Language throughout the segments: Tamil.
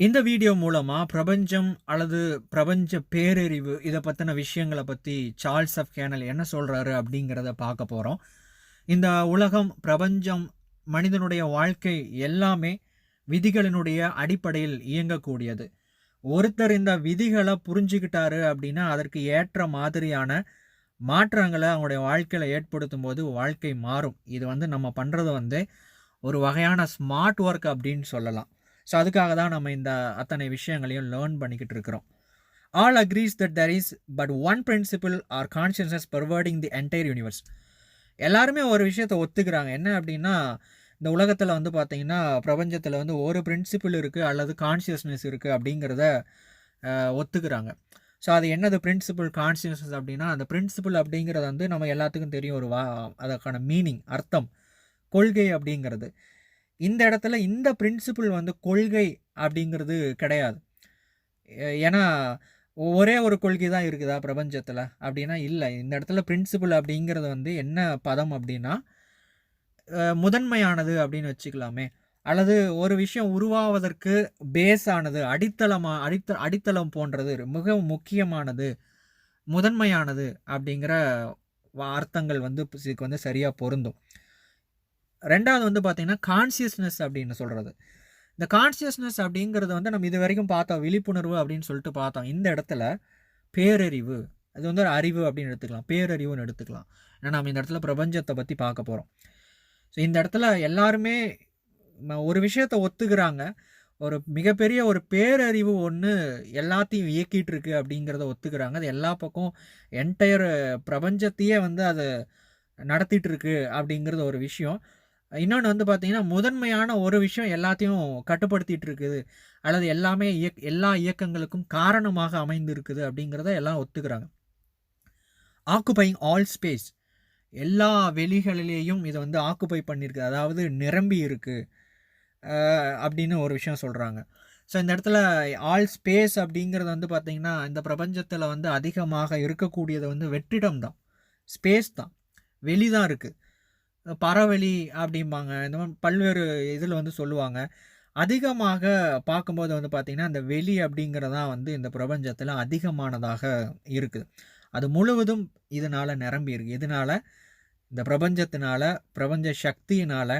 இந்த வீடியோ மூலமாக பிரபஞ்சம் அல்லது பிரபஞ்ச பேரறிவு இதை பற்றின விஷயங்களை பற்றி சார்ல்ஸ் ஆஃப் கேனல் என்ன சொல்கிறாரு அப்படிங்கிறத பார்க்க போகிறோம் இந்த உலகம் பிரபஞ்சம் மனிதனுடைய வாழ்க்கை எல்லாமே விதிகளினுடைய அடிப்படையில் இயங்கக்கூடியது. ஒருத்தர் இந்த விதிகளை புரிஞ்சுக்கிட்டாரு அப்படின்னா அதற்கு ஏற்ற மாதிரியான மாற்றங்களை அவங்களுடைய வாழ்க்கையில் ஏற்படுத்தும் போது வாழ்க்கை மாறும். இது வந்து நம்ம பண்ணுறது வந்து ஒரு வகையான ஸ்மார்ட் ஒர்க் அப்படின்னு சொல்லலாம். ஸோ அதுக்காக தான் நம்ம இந்த அத்தனை விஷயங்களையும் லேர்ன் பண்ணிக்கிட்டு இருக்கிறோம். All agrees that there is but one principle or consciousness pervading the entire universe எல்லாருமே ஒரு விஷயத்தை ஒத்துக்கிறாங்க. என்ன அப்படின்னா இந்த உலகத்தில் வந்து பார்த்திங்கன்னா பிரபஞ்சத்தில் வந்து ஒரு பிரின்சிபிள் இருக்குது அல்லது கான்ஷியஸ்னஸ் இருக்குது அப்படிங்கிறத ஒத்துக்கிறாங்க. ஸோ அது என்னது பிரின்சிபிள் கான்ஷியஸ்னஸ் அப்படின்னா அந்த பிரின்சிபிள் அப்படிங்கிறது வந்து நம்ம எல்லாத்துக்கும் தெரியும் ஒரு வா அதற்கான மீனிங் அர்த்தம் கொள்கை அப்படிங்கிறது. இந்த இடத்துல இந்த பிரின்சிபிள் வந்து கொள்கை அப்படிங்கிறது கிடையாது. ஏன்னா ஒரே ஒரு கொள்கை தான் இருக்குதா பிரபஞ்சத்தில்? அப்படின்னா இல்லை. இந்த இடத்துல பிரின்சிபிள் அப்படிங்கிறது வந்து என்ன பதம் அப்படின்னா முதன்மையானது அப்படின்னு வச்சுக்கலாமே. அல்லது ஒரு விஷயம் உருவாவதற்கு பேஸ் ஆனது அடித்தளமா அடித்த அடித்தளம் போன்றது மிக முக்கியமானது முதன்மையானது அப்படிங்கிற அர்த்தங்கள் வந்து இதுக்கு வந்து சரியாக பொருந்தும். ரெண்டாவது வந்து பார்த்திங்கன்னா கான்சியஸ்னஸ் அப்படின்னு சொல்கிறது இந்த கான்சியஸ்னஸ் அப்படிங்கிறது வந்து நம்ம இது வரைக்கும் பார்த்தோம். விழிப்புணர்வு அப்படின்னு சொல்லிட்டு பார்த்தோம். இந்த இடத்துல பேரறிவு அது வந்து ஒரு அறிவு அப்படின்னு எடுத்துக்கலாம். பேரறிவுன்னு எடுத்துக்கலாம். ஏன்னா நம்ம இந்த இடத்துல பிரபஞ்சத்தை பற்றி பார்க்க போகிறோம் ஸோ இந்த இடத்துல எல்லாருமே ஒரு விஷயத்தை ஒத்துக்கிறாங்க. ஒரு மிகப்பெரிய ஒரு பேரறிவு ஒன்று எல்லாத்தையும் இயக்கிட்டு இருக்கு அப்படிங்கிறத ஒத்துக்கிறாங்க. அது எல்லா பக்கம் என்டையர் பிரபஞ்சத்தையே வந்து அது நடத்திட்டு இருக்கு அப்படிங்கிறது ஒரு விஷயம். இன்னொன்று வந்து பார்த்தீங்கன்னா முதன்மையான ஒரு விஷயம் எல்லாத்தையும் கட்டுப்படுத்திட்டு இருக்குது அல்லது எல்லாமே இயக் எல்லா இயக்கங்களுக்கும் காரணமாக அமைந்திருக்குது அப்படிங்கிறத எல்லாம் ஒத்துக்கிறாங்க. ஆக்குபைங் ஆல் ஸ்பேஸ் எல்லா வெளிகளிலேயும் இதை வந்து ஆக்குபை பண்ணியிருக்கு அதாவது நிரம்பி இருக்குது அப்படின்னு ஒரு விஷயம் சொல்கிறாங்க ஸோ இந்த இடத்துல ஆல் ஸ்பேஸ் அப்படிங்கிறது வந்து பார்த்திங்கன்னா இந்த பிரபஞ்சத்தில் வந்து அதிகமாக இருக்கக்கூடியது வந்து வெற்றிடம் தான் ஸ்பேஸ் தான். வெளி தான் இருக்குது பறவெளி அப்படிம்பாங்க. இந்த மாதிரி பல்வேறு இதில் வந்து சொல்லுவாங்க. அதிகமாக பார்க்கும்போது வந்து பார்த்திங்கன்னா இந்த வெளி அப்படிங்கிறதான் வந்து இந்த பிரபஞ்சத்தில் அதிகமானதாக இருக்குது. அது முழுவதும் இதனால் நிரம்பி இருக்குது இதனால் இந்த பிரபஞ்சத்தினால பிரபஞ்ச சக்தியினால்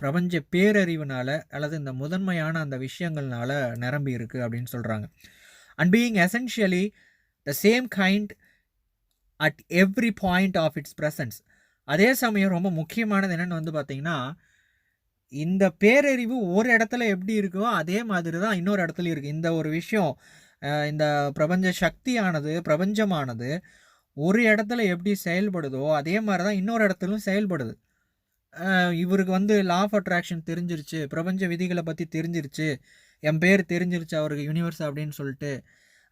பிரபஞ்ச பேரறிவினால் அல்லது இந்த முதன்மையான அந்த விஷயங்கள்னால நிரம்பி இருக்குது அப்படின்னு சொல்கிறாங்க and being essentially the same kind at every point of its presence அதே சமயம் ரொம்ப முக்கியமானது என்னென்னு வந்து பார்த்தீங்கன்னா இந்த பேரறிவு ஒரு இடத்துல எப்படி இருக்கோ அதே மாதிரி தான் இன்னொரு இடத்துலையும் இருக்குது இந்த ஒரு விஷயம் இந்த பிரபஞ்ச சக்தியானது பிரபஞ்சமானது ஒரு இடத்துல எப்படி செயல்படுதோ அதே மாதிரி தான் இன்னொரு இடத்துலையும் செயல்படுது. இவருக்கு வந்து லா ஆஃப் அட்ராக்ஷன் தெரிஞ்சிருச்சு பிரபஞ்ச விதிகளை பற்றி தெரிஞ்சிருச்சு என் பேர் தெரிஞ்சிருச்சு அவருக்கு யூனிவர்ஸ் அப்படின்னு சொல்லிட்டு.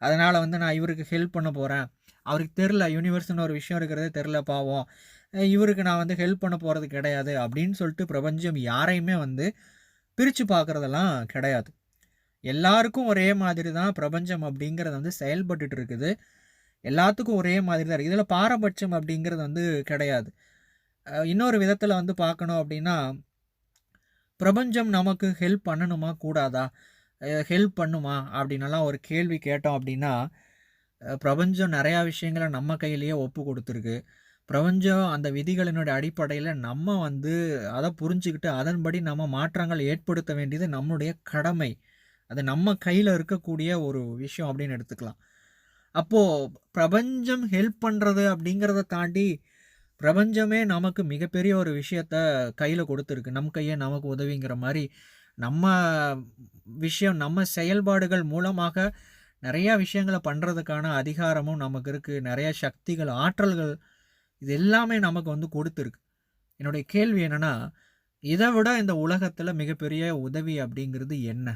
அதனால் வந்து நான் இவருக்கு ஹெல்ப் பண்ண போகிறேன் அவருக்கு தெரில யூனிவர்ஸ்னு ஒரு விஷயம் இருக்கிறதே தெரில பாவம். இவருக்கு நான் வந்து ஹெல்ப் பண்ண போகிறது கிடையாது அப்படின்னு சொல்லிட்டு பிரபஞ்சம் யாரையுமே வந்து பிரித்து பார்க்குறதெல்லாம் கிடையாது. எல்லாருக்கும் ஒரே மாதிரி தான் பிரபஞ்சம் அப்படிங்கிறது வந்து செயல்பட்டுட்டு இருக்குது. எல்லாத்துக்கும் ஒரே மாதிரி தான் இருக்குது இதில் பாரபட்சம் அப்படிங்கிறது வந்து கிடையாது. இன்னொரு விதத்தில் வந்து பார்க்கணும் அப்படின்னா பிரபஞ்சம் நமக்கு ஹெல்ப் பண்ணணுமா கூடாதா? ஹெல்ப் பண்ணுமா? அப்படின்னலாம் ஒரு கேள்வி கேட்டோம் அப்படின்னா பிரபஞ்சம் நிறையா விஷயங்களை நம்ம கையிலேயே ஒப்பு கொடுத்துருக்கு. பிரபஞ்சம் அந்த விதிகளினுடைய அடிப்படையில் நம்ம வந்து அதை புரிஞ்சுக்கிட்டு அதன்படி நம்ம மாற்றங்கள் ஏற்படுத்த வேண்டியது நம்முடைய கடமை. அது நம்ம கையில் இருக்கக்கூடிய ஒரு விஷயம் அப்படின்னு எடுத்துக்கலாம். அப்போது பிரபஞ்சம் ஹெல்ப் பண்ணுறது அப்படிங்கிறத தாண்டி பிரபஞ்சமே நமக்கு மிகப்பெரிய ஒரு விஷயத்த கையில் கொடுத்துருக்கு. நம் கையே நமக்கு உதவிங்கிற மாதிரி நம்ம விஷயம் நம்ம செயல்பாடுகள் மூலமாக நிறையா விஷயங்களை பண்ணுறதுக்கான அதிகாரமும் நமக்கு இருக்குது நிறையா சக்திகள் ஆற்றல்கள் இது எல்லாமே நமக்கு வந்து கொடுத்துருக்கு. என்னுடைய கேள்வி என்னன்னா இதை விட இந்த உலகத்தில் மிகப்பெரிய உதவி அப்படிங்கிறது என்ன?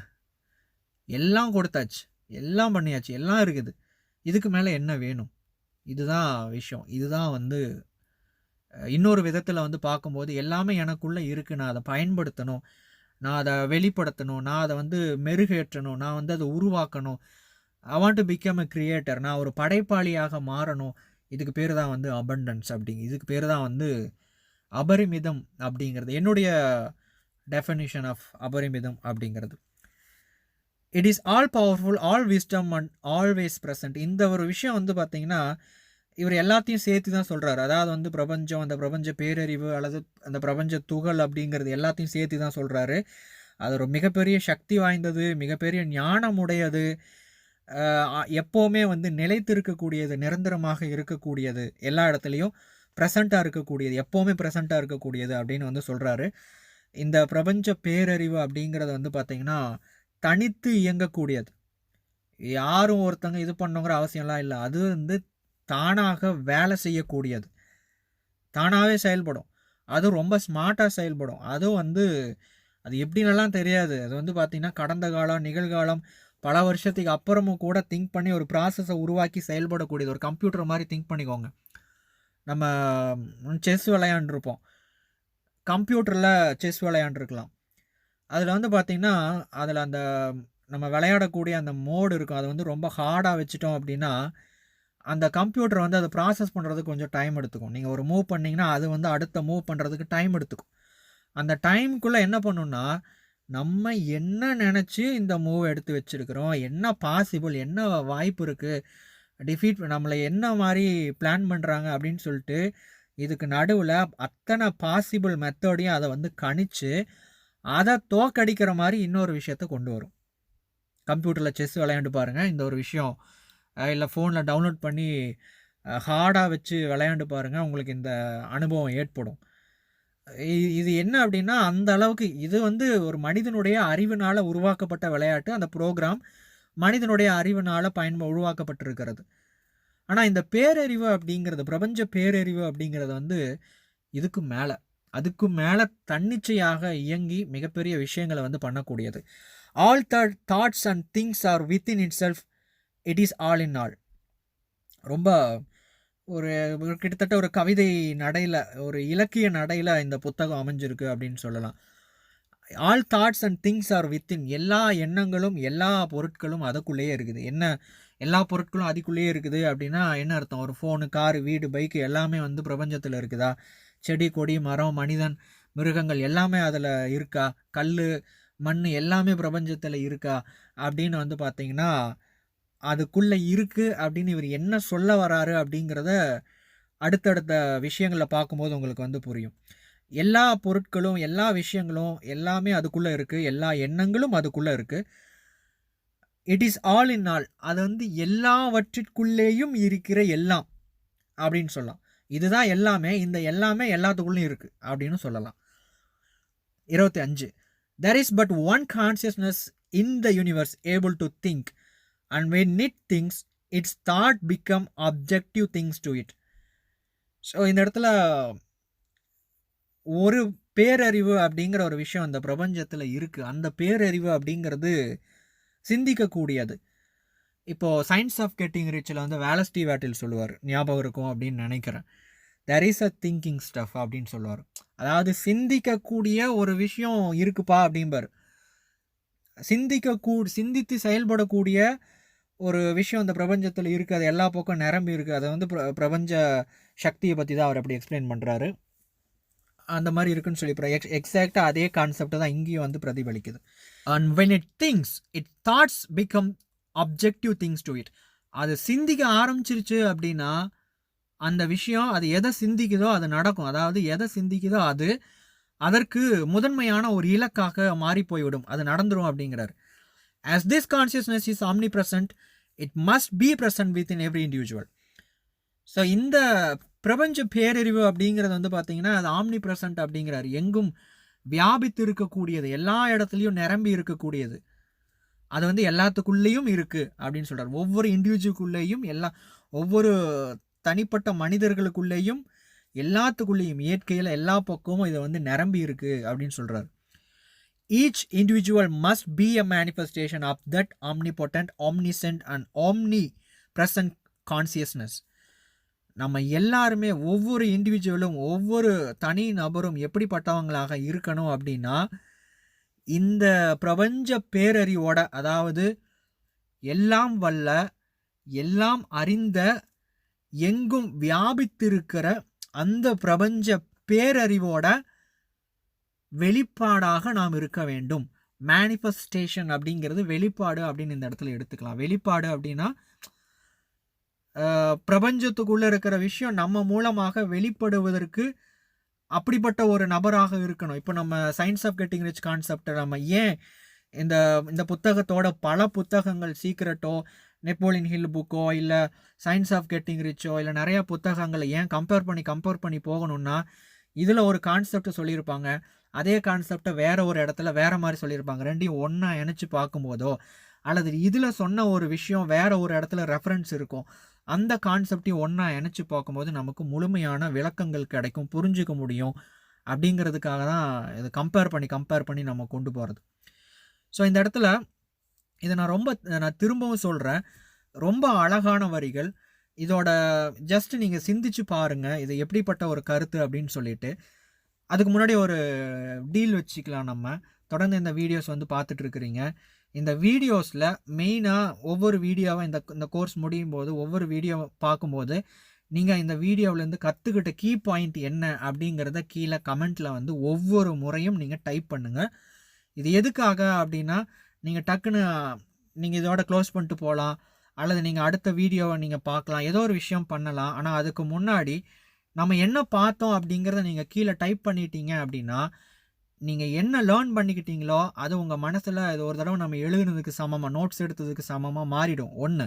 எல்லாம் கொடுத்தாச்சு. எல்லாம் பண்ணியாச்சு. எல்லாம் இருக்குது. இதுக்கு மேலே என்ன வேணும்? இதுதான் விஷயம். இதுதான் வந்து இன்னொரு விதத்தில் வந்து பார்க்கும்போது எல்லாமே எனக்குள்ளே இருக்குது நான் அதை பயன்படுத்தணும். நான் அதை வெளிப்படுத்தணும். நான் அதை வந்து மெருகேற்றணும். நான் வந்து அதை உருவாக்கணும். I want to become a creator நான் ஒரு படைப்பாளியாக மாறணும். இதுக்கு பேர் தான் வந்து அபண்டன்ஸ் அப்படிங்க. இதுக்கு பேர் தான் வந்து அபரிமிதம் அப்படிங்கிறது. என்னுடைய டெஃபனிஷன் ஆஃப் அபரிமிதம் அப்படிங்கிறது. It is all powerful all wisdom and always present இந்த ஒரு விஷயம் வந்து பார்த்தீங்கன்னா இவர் எல்லாத்தையும் சேர்த்து தான் சொல்கிறாரு அதாவது வந்து பிரபஞ்சம் அந்த பிரபஞ்ச பேரறிவு அல்லது அந்த பிரபஞ்ச துகள் அப்படிங்கிறது எல்லாத்தையும் சேர்த்து தான் சொல்கிறாரு அது ஒரு மிகப்பெரிய சக்தி வாய்ந்தது மிகப்பெரிய ஞானம் உடையது. எப்போவுமே வந்து நிலைத்து இருக்கக்கூடியது நிரந்தரமாக இருக்கக்கூடியது எல்லா இடத்துலையும் ப்ரெசண்ட்டாக இருக்கக்கூடியது எப்போவுமே ப்ரெசண்ட்டாக இருக்கக்கூடியது அப்படின்னு வந்து சொல்கிறாரு இந்த பிரபஞ்ச பேரறிவு அப்படிங்கிறது வந்து பார்த்திங்கன்னா தனித்து இயங்கக்கூடியது. யாரும் ஒருத்தங்க இது பண்ணுங்கிற அவசியம்லாம் இல்லை. அது வந்து தானாக வேலை செய்யக்கூடியது. தானாகவே செயல்படும். அதுவும் ரொம்ப ஸ்மார்ட்டாக செயல்படும். அதுவும் வந்து அது எப்படின்னலாம் தெரியாது. அது வந்து பார்த்திங்கன்னா கடந்த காலம் நிகழ்காலம் பல வருஷத்துக்கு அப்புறமும் கூட திங்க் பண்ணி ஒரு ப்ராசஸை உருவாக்கி செயல்படக்கூடியது. ஒரு கம்ப்யூட்டர் மாதிரி திங்க் பண்ணிக்கோங்க. நம்ம செஸ் விளையாண்டுருப்போம். கம்ப்யூட்டரில் செஸ் விளையாண்டுருக்கலாம். அதில் வந்து பார்த்திங்கன்னா அதில் அந்த நம்ம விளையாடக்கூடிய அந்த மோடு இருக்கும். அதை வந்து ரொம்ப ஹார்டாக வச்சுட்டோம் அப்படின்னா அந்த கம்ப்யூட்டர் வந்து அதை ப்ராசஸ் பண்ணுறதுக்கு கொஞ்சம் டைம் எடுத்துக்கும். நீங்கள் ஒரு மூவ் பண்ணிங்கன்னா அது வந்து அடுத்த மூவ் பண்ணுறதுக்கு டைம் எடுத்துக்கும். அந்த டைமுக்குள்ளே என்ன பண்ணுன்னா நம்ம என்ன நினச்சி இந்த மூவ் எடுத்து வச்சுருக்கிறோம்? என்ன பாசிபிள் என்ன வாய்ப்பு இருக்குது டிஃபீட் நம்மளை என்ன மாதிரி பிளான் பண்ணுறாங்க அப்படின்னு சொல்லிட்டு இதுக்கு நடுவில் அத்தனை பாசிபிள் மெத்தடையும் அதை வந்து கணிச்சு அதை தோக்கடிக்கிற மாதிரி இன்னொரு விஷயத்த கொண்டு வரும். கம்ப்யூட்டரில் செஸ் விளையாண்டு பாருங்கள் இந்த ஒரு விஷயம். இல்லை ஃபோனில் டவுன்லோட் பண்ணி ஹார்டாக வச்சு விளையாண்டு பாருங்கள் உங்களுக்கு இந்த அனுபவம் ஏற்படும். இது என்ன அப்படின்னா அந்த அளவுக்கு இது வந்து ஒரு மனிதனுடைய அறிவினால் உருவாக்கப்பட்ட விளையாட்டு அந்த ப்ரோக்ராம் மனிதனுடைய அறிவினால் பயன் உருவாக்கப்பட்டிருக்கிறது. ஆனால் இந்த பேரறிவு அப்படிங்கிறது பிரபஞ்ச பேரறிவு அப்படிங்கிறது வந்து இதுக்கு மேலே. அதுக்கு மேலே தன்னிச்சையாக இயங்கி மிகப்பெரிய விஷயங்களை வந்து பண்ணக்கூடியது. All the thoughts and things are within itself it is all in all ரொம்ப ஒரு கிட்டத்தட்ட ஒரு கவிதை நடையில் ஒரு இலக்கிய நடையில் இந்த புத்தகம் அமைஞ்சிருக்கு அப்படின்னு சொல்லலாம். All thoughts and things are within எல்லா எண்ணங்களும் எல்லா பொருட்களும் அதுக்குள்ளேயே இருக்குது. என்ன எல்லா பொருட்களும் அதுக்குள்ளேயே இருக்குது அப்படின்னா என்ன அர்த்தம்? ஒரு ஃபோனு காரு வீடு பைக்கு எல்லாமே வந்து பிரபஞ்சத்தில் இருக்குதா? செடி கொடி மரம் மனிதன் மிருகங்கள் எல்லாமே அதில் இருக்கா? கல் மண் எல்லாமே பிரபஞ்சத்தில் இருக்கா? அப்படின்னு வந்து பார்த்திங்கன்னா அதுக்குள்ளே இருக்குது அப்படின்னு இவர் என்ன சொல்ல வராரு அப்படிங்கிறத அடுத்தடுத்த விஷயங்களை பார்க்கும்போது உங்களுக்கு வந்து புரியும். எல்லா பொருட்களும் எல்லா விஷயங்களும் எல்லாமே அதுக்குள்ளே இருக்குது எல்லா எண்ணங்களும் அதுக்குள்ளே இருக்குது it is all in all அது வந்து எல்லாவற்றிற்குள்ளேயும் இருக்கிற எல்லாம் அப்படின்னு சொல்லலாம். இதுதான் எல்லாமே இந்த எல்லாமே எல்லாத்துக்குள்ளேயும் இருக்குது அப்படின்னு சொல்லலாம். இருபத்தி அஞ்சு. There is but one consciousness in the universe able to think and when it thinks its thought become objective things to it so இந்த இடத்துல ஒரு பேரறிவு அப்படிங்கிற ஒரு விஷயம் அந்த பிரபஞ்சத்தில் இருக்குது அந்த பேரறிவு அப்படிங்கிறது சிந்திக்கக்கூடியது. இப்போது சயின்ஸ் ஆஃப் கெட்டிங் ரிச்சில் வந்து வேலஸ்டி வேட்டில் சொல்லுவார். ஞாபகம் இருக்கும் அப்படின்னு நினைக்கிறேன். There is a thinking stuff அப்படின்னு சொல்லுவார். அதாவது சிந்திக்கக்கூடிய ஒரு விஷயம் இருக்குப்பா அப்படிம்பார். சிந்திக்கக்கூ சிந்தித்து செயல்படக்கூடிய ஒரு விஷயம் இந்த பிரபஞ்சத்தில் இருக்குது அது எல்லா பக்கம் நிரம்பி இருக்குது அதை வந்து பிரபஞ்ச சக்தியை பற்றி தான் அவர் அப்படி எக்ஸ்பிளைன் பண்ணுறாரு அந்த மாதிரி இருக்குன்னு சொல்லி எக்ஸ் எக்ஸாக்டாக அதே கான்செப்டை தான் இங்கேயும் வந்து பிரதிபலிக்குது. And when it thinks it thoughts become objective things to it அது சிந்திக்க ஆரம்பிச்சிருச்சு அப்படின்னா அந்த விஷயம் அது எதை சிந்திக்குதோ அது நடக்கும். அதாவது எதை சிந்திக்குதோ அது அதற்கு முதன்மையான ஒரு இலக்காக மாறி போய்விடும் அது நடந்துடும் அப்படிங்கிறார். As this consciousness is omni it it be be present within every individual so இந்த பிரபஞ்ச பேரறிவு அப்படிங்கிறது வந்து பார்த்தீங்கன்னா அது ஆம்னி பிரசன்ட் அப்படிங்கிறாரு. எங்கும் வியாபித்து இருக்கக்கூடியது எல்லா இடத்துலையும் நிரம்பி இருக்கக்கூடியது. அது வந்து எல்லாத்துக்குள்ளேயும் இருக்குது அப்படின்னு சொல்கிறார் ஒவ்வொரு இண்டிவிஜுவலுக்குள்ளேயும் எல்லா ஒவ்வொரு தனிப்பட்ட மனிதர்களுக்குள்ளேயும் எல்லாத்துக்குள்ளேயும் இயற்கையில் எல்லா பக்கமும் இதை வந்து நிரம்பி இருக்குது அப்படின்னு சொல்கிறார் each individual must be a manifestation of that omnipotent omniscient and omni present consciousness நம்ம எல்லாருமே ஒவ்வொரு இண்டிவிஜுவலும் ஒவ்வொரு தனி நபரும் எப்படிப்பட்டவங்களாக இருக்கணும் அப்படின்னா இந்த பிரபஞ்ச பேரறிவோட அதாவது எல்லாம் வல்ல எல்லாம் அறிந்த எங்கும் வியாபித்திருக்கிற அந்த பிரபஞ்ச பேரறிவோட வெளிப்பாடாக நாம் இருக்க வேண்டும். மேனிஃபெஸ்டேஷன் அப்படிங்கிறது வெளிப்பாடு அப்படின்னு இந்த இடத்துல எடுத்துக்கலாம். வெளிப்பாடு அப்படின்னா பிரபஞ்சத்துக்குள்ளே இருக்கிற விஷயம் நம்ம மூலமாக வெளிப்படுவதற்கு அப்படிப்பட்ட ஒரு நபராக இருக்கணும். இப்போ நம்ம சயின்ஸ் ஆஃப் கெட்டிங் ரிச் கான்செப்டை நம்ம ஏன் இந்த இந்த புத்தகத்தோட பல புத்தகங்கள் சீக்ரெட்டோ நெப்போலியன் ஹில் புக்கோ இல்லை சயின்ஸ் ஆஃப் கெட்டிங் ரிச்சோ இல்லை நிறையா புத்தகங்களை ஏன் கம்பேர் பண்ணி கம்பேர் பண்ணி போகணும்னா இதில் ஒரு கான்செப்ட் சொல்லியிருப்பாங்க. அதே கான்செப்டை வேறு ஒரு இடத்துல வேறு மாதிரி சொல்லியிருப்பாங்க. ரெண்டையும் ஒன்றா இணைச்சி பார்க்கும்போதோ அல்லது இதில் சொன்ன ஒரு விஷயம் வேறு ஒரு இடத்துல ரெஃபரன்ஸ் இருக்கும். அந்த கான்செப்டையும் ஒன்றா இணைச்சி பார்க்கும்போது நமக்கு முழுமையான விளக்கங்கள் கிடைக்கும் புரிஞ்சுக்க முடியும் அப்படிங்கிறதுக்காக தான் இதை கம்பேர் பண்ணி கம்பேர் பண்ணி நம்ம கொண்டு போகிறது ஸோ இந்த இடத்துல இதை நான் ரொம்ப நான் திரும்பவும் சொல்கிறேன் ரொம்ப அழகான வரிகள். இதோட ஜஸ்ட் நீங்கள் சிந்திச்சு பாருங்கள் இது எப்படிப்பட்ட ஒரு கருத்து அப்படின்னு சொல்லிட்டு. அதுக்கு முன்னாடி ஒரு டீல் வச்சுக்கலாம் நம்ம. தொடர்ந்து இந்த வீடியோஸ் வந்து பார்த்துட்ருக்குறீங்க. இந்த வீடியோஸில் மெயினாக ஒவ்வொரு வீடியோவாக இந்த இந்த கோர்ஸ் முடியும் போது ஒவ்வொரு வீடியோ பார்க்கும்போது நீங்கள் இந்த வீடியோவிலேருந்து கற்றுக்கிட்ட கீ பாயிண்ட் என்ன அப்படிங்கிறத கீழே கமெண்ட்டில் வந்து ஒவ்வொரு முறையும் நீங்கள் டைப் பண்ணுங்கள் இது எதுக்காக அப்படின்னா நீங்கள் டக்குன்னு நீங்கள் இதோட க்ளோஸ் பண்ணிட்டு போகலாம். அல்லது நீங்கள் அடுத்த வீடியோவை நீங்கள் பார்க்கலாம். ஏதோ ஒரு விஷயம் பண்ணலாம். ஆனால் அதுக்கு முன்னாடி நம்ம என்ன பார்த்தோம் அப்படிங்கிறத நீங்கள் கீழே டைப் பண்ணிட்டீங்க அப்படின்னா நீங்கள் என்ன லேர்ன் பண்ணிக்கிட்டீங்களோ அது உங்கள் மனசில் இது ஒரு தடவை நம்ம எழுதுனதுக்கு சமமாக நோட்ஸ் எடுத்ததுக்கு சமமாக மாறிடும். ஒன்று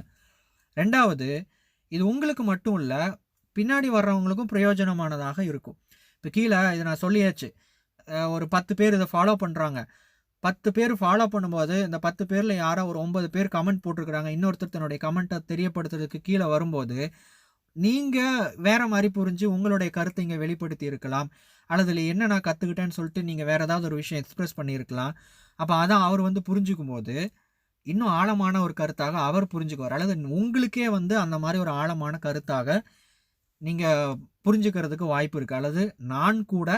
ரெண்டாவது இது உங்களுக்கு மட்டும் இல்லை பின்னாடி வர்றவங்களுக்கும் பிரயோஜனமானதாக இருக்கும். இப்போ கீழே இதை நான் சொல்லியாச்சு. ஒரு பத்து பேர் இதை ஃபாலோ பண்ணுறாங்க பத்து பேர் ஃபாலோ பண்ணும்போது இந்த பத்து பேரில் யாரோ ஒரு ஒன்பது பேர் கமெண்ட் போட்டிருக்கிறாங்க. இன்னொருத்தர் தன்னுடைய கமெண்ட்டை தெரியப்படுத்துறதுக்கு கீழே வரும்போது நீங்கள் வேறு மாதிரி புரிஞ்சு உங்களுடைய கருத்தை இங்கே வெளிப்படுத்தி இருக்கலாம். அல்லது என்ன நான் கற்றுக்கிட்டேன்னு சொல்லிட்டு நீங்கள் வேறு ஏதாவது ஒரு விஷயம் எக்ஸ்ப்ரெஸ் பண்ணியிருக்கலாம். அப்போ அதான் அவர் வந்து புரிஞ்சுக்கும் போது இன்னும் ஆழமான ஒரு கருத்தாக அவர் புரிஞ்சுக்குவார். அல்லது உங்களுக்கே வந்து அந்த மாதிரி ஒரு ஆழமான கருத்தாக நீங்கள் புரிஞ்சுக்கிறதுக்கு வாய்ப்பு இருக்குது அல்லது நான் கூட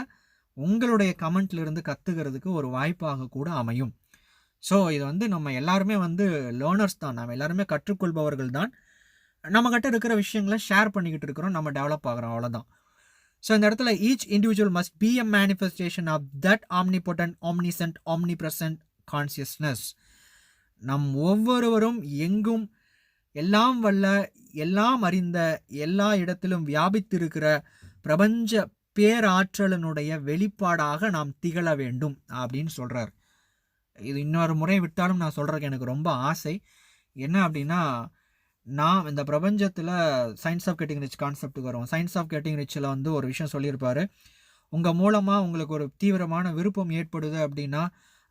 உங்களுடைய கமெண்ட்லேருந்து கற்றுக்கிறதுக்கு ஒரு வாய்ப்பாக கூட அமையும். ஸோ இது வந்து நம்ம எல்லாருமே வந்து லேர்னர்ஸ் தான். நம்ம எல்லாருமே கற்றுக்கொள்பவர்கள் தான். நம்மக்கிட்ட இருக்கிற விஷயங்களை ஷேர் பண்ணிக்கிட்டு இருக்கிறோம் நம்ம டெவலப் ஆகிறோம் அவ்வளோதான் ஸோ இந்த இடத்துல each individual must be a manifestation of that omnipotent omniscient omni present consciousness நம் ஒவ்வொருவரும் எங்கும் எல்லாம் வல்ல எல்லாம் அறிந்த எல்லா இடத்திலும் வியாபித்திருக்கிற பிரபஞ்ச பேராற்றலினுடைய வெளிப்பாடாக நாம் திகழ வேண்டும் அப்படின்னு சொல்கிறார் இது இன்னொரு முறை விட்டாலும் நான் சொல்கிறதுக்கு எனக்கு ரொம்ப ஆசை. என்ன அப்படின்னா நான் இந்த பிரபஞ்சத்தில் சயின்ஸ் ஆஃப் கெட்டிங் ரிச் கான்செப்ட்டுக்கு வரும் சயின்ஸ் ஆஃப் கெட்டிங் ரிச்சில் வந்து ஒரு விஷயம் சொல்லியிருப்பாரு. உங்கள் மூலமாக உங்களுக்கு ஒரு தீவிரமான விருப்பம் ஏற்படுது அப்படின்னா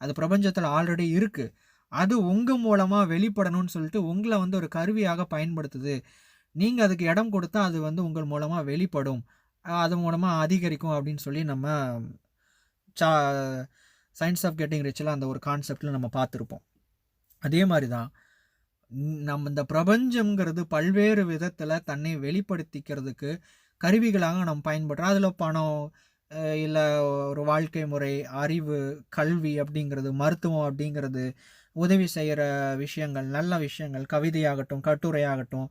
அது பிரபஞ்சத்தில் ஆல்ரெடி இருக்குது அது உங்கள் மூலமாக வெளிப்படணும்னு சொல்லிட்டு உங்களை வந்து ஒரு கருவியாக பயன்படுத்துது. நீங்கள் அதுக்கு இடம் கொடுத்தா அது வந்து உங்கள் மூலமாக வெளிப்படும். அது மூலமாக அதிகரிக்கும் அப்படின்னு சொல்லி நம்ம சா சயின்ஸ் ஆஃப் கெட்டிங் ரிச்சில் அந்த ஒரு கான்செப்டில் நம்ம பார்த்துருப்போம். அதே மாதிரி தான் நம் நம்ம இந்த பிரபஞ்சம்ங்கிறது பல்வேறு விதத்தில் தன்னை வெளிப்படுத்திக்கிறதுக்கு கருவிகளாக நம்ம பயன்படுறோம். அதில் பணம் இல்லை ஒரு வாழ்க்கை முறை அறிவு கல்வி அப்படிங்கிறது மருத்துவம் அப்படிங்கிறது உதவி செய்கிற விஷயங்கள் நல்ல விஷயங்கள் கவிதையாகட்டும் கட்டுரையாகட்டும்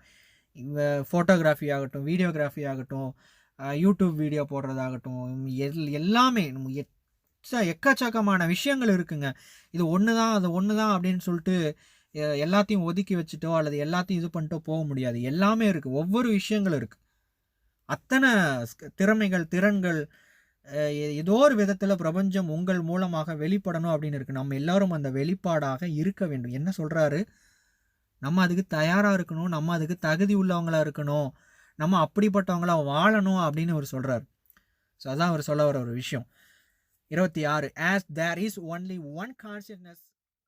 ஃபோட்டோகிராஃபி ஆகட்டும் வீடியோகிராஃபி ஆகட்டும் யூடியூப் வீடியோ போடுறதாகட்டும் எல் எல்லாமே நம்ம எச்ச எக்கச்சக்கமான விஷயங்கள் இருக்குங்க. இது ஒன்று தான் அது ஒன்று தான் அப்படின்னு சொல்லிட்டு எல்லாத்தையும் ஒதுக்கி வச்சுட்டோ அல்லது எல்லாத்தையும் இது பண்ணிட்டோ போக முடியாது. எல்லாமே இருக்குது ஒவ்வொரு விஷயங்கள் இருக்குது அத்தனை திறமைகள் திறன்கள் ஏதோ ஒரு விதத்தில் பிரபஞ்சம் உங்கள் மூலமாக வெளிப்படணும் அப்படின்னு இருக்குது நம்ம எல்லோரும் அந்த வெளிப்பாடாக இருக்க வேண்டும். என்ன சொல்கிறாரு நம்ம அதுக்கு தயாராக இருக்கணும். நம்ம அதுக்கு தகுதி உள்ளவங்களாக இருக்கணும். நம்ம அப்படிப்பட்டவங்களா வாழணும் அப்படின்னு அவர் சொல்கிறார் ஸோ அதான் அவர் சொல்ல வர ஒரு விஷயம். இருபத்தி ஆறு. As there is only one consciousness